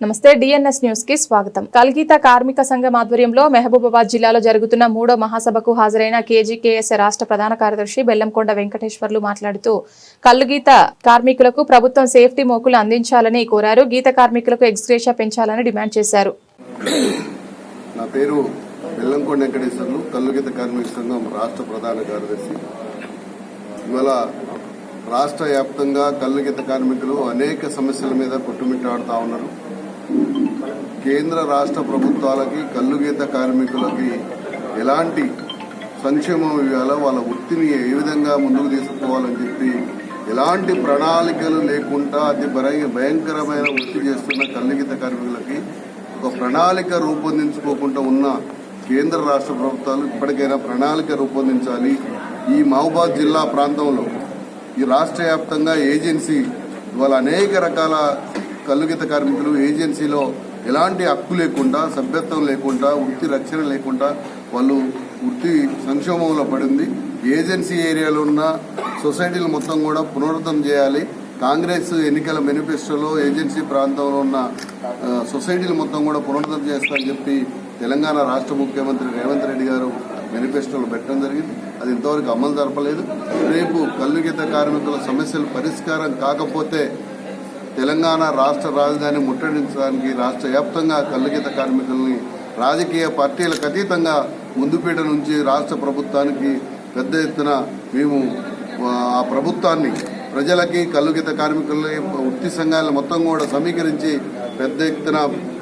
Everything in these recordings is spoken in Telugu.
నమస్తే డిఎన్ఎస్ న్యూస్కి స్వాగతం. కల్గీత కార్మిక సంఘం ఆధ్వర్యంలో మహబూబాబాద్ జిల్లాలో జరుగుతున్న మూడో మహాసభకు హాజరైన కేజీకేఎస్ రాష్ట్ర ప్రధాన కార్యదర్శి బెల్లంకొండ వెంకటేశ్వర్లు మాట్లాడుతూ కల్లుగీత కార్మికులకు ప్రభుత్వం సేఫ్టీ మోకులు అందించాలని కోరారు. గీత కార్మికులకు ఎక్స్గ్రేష పెంచాలని డిమాండ్ చేశారు. నా పేరు బెల్లంకొండ వెంకటేశ్వర్లు కల్లుగీత కార్మిక సంఘం రాష్ట్ర ప్రధాన కార్యదర్శి. ఇవాళ రాష్ట్ర వ్యాప్తంగా కల్లుగీత కార్మికులు అనేక సమస్యల మీద కొట్టుమిట్టాడుతూ ఉన్నారు. కేంద్ర రాష్ట్ర ప్రభుత్వాలకి కల్లుగీత కార్మికులకి ఎలాంటి సంక్షేమం ఇవ్వాలో వాళ్ళ వృత్తిని ఏ విధంగా ముందుకు తీసుకోవాలని చెప్పి ఎలాంటి ప్రణాళికలు లేకుండా అతి భయంకరమైన వృత్తి చేస్తున్న కల్లుగీత కార్మికులకి ఒక ప్రణాళిక రూపొందించుకోకుండా ఉన్న కేంద్ర రాష్ట్ర ప్రభుత్వాలు ఇప్పటికైనా ప్రణాళిక రూపొందించాలి. ఈ మహబాద్ జిల్లా ప్రాంతంలో ఈ రాష్ట్ర వ్యాప్తంగా ఏజెన్సీ ఇవాళ అనేక రకాల కల్లుగీత కార్మికులు ఏజెన్సీలో ఎలాంటి హక్కు లేకుండా సభ్యత్వం లేకుండా వృత్తి రక్షణ లేకుండా వాళ్ళు వృత్తి సంక్షోభంలో పడింది. ఏజెన్సీ ఏరియాలో ఉన్న సొసైటీలు మొత్తం కూడా పునరుద్ధం చేయాలి. కాంగ్రెస్ ఎన్నికల మేనిఫెస్టోలో ఏజెన్సీ ప్రాంతంలో ఉన్న సొసైటీలు మొత్తం కూడా పునరుద్ధం చేస్తారని చెప్పి తెలంగాణ రాష్ట్ర ముఖ్యమంత్రి రేవంత్ రెడ్డి గారు మేనిఫెస్టోలు పెట్టడం జరిగింది. అది ఇంతవరకు అమలు జరపలేదు. రేపు కల్లుగీత కార్మికుల సమస్యలు పరిష్కారం కాకపోతే తెలంగాణ రాష్ట్ర రాజధాని ముట్టడించడానికి రాష్ట్ర వ్యాప్తంగా కల్లుగీత కార్మికుల్ని రాజకీయ పార్టీలకు అతీతంగా ముందుపీట నుంచి రాష్ట్ర ప్రభుత్వానికి పెద్ద ఎత్తున మేము ఆ ప్రభుత్వాన్ని ప్రజలకి కల్లుగీత కార్మికుల్ని వృత్తి సంఘాలను మొత్తం కూడా సమీకరించి పెద్ద ఎత్తున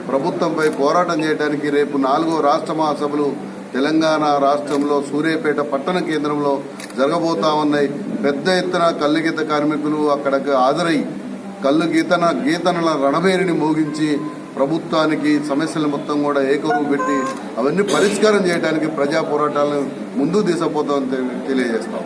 ప్రభుత్వంపై పోరాటం చేయడానికి రేపు నాలుగో రాష్ట్ర మహాసభలు తెలంగాణ రాష్ట్రంలో సూర్యాపేట పట్టణ కేంద్రంలో జరగబోతా ఉన్నాయి. పెద్ద ఎత్తున కల్లుగీత కార్మికులు అక్కడికి హాజరై కళ్ళు గీతన గీతనల రణబేరిని మోగించి ప్రభుత్వానికి సమస్యలు మొత్తం కూడా ఏకరువు పెట్టి అవన్నీ పరిష్కారం చేయడానికి ప్రజా పోరాటాలను ముందుకు తీసుకుపోతామని తెలియజేస్తాం.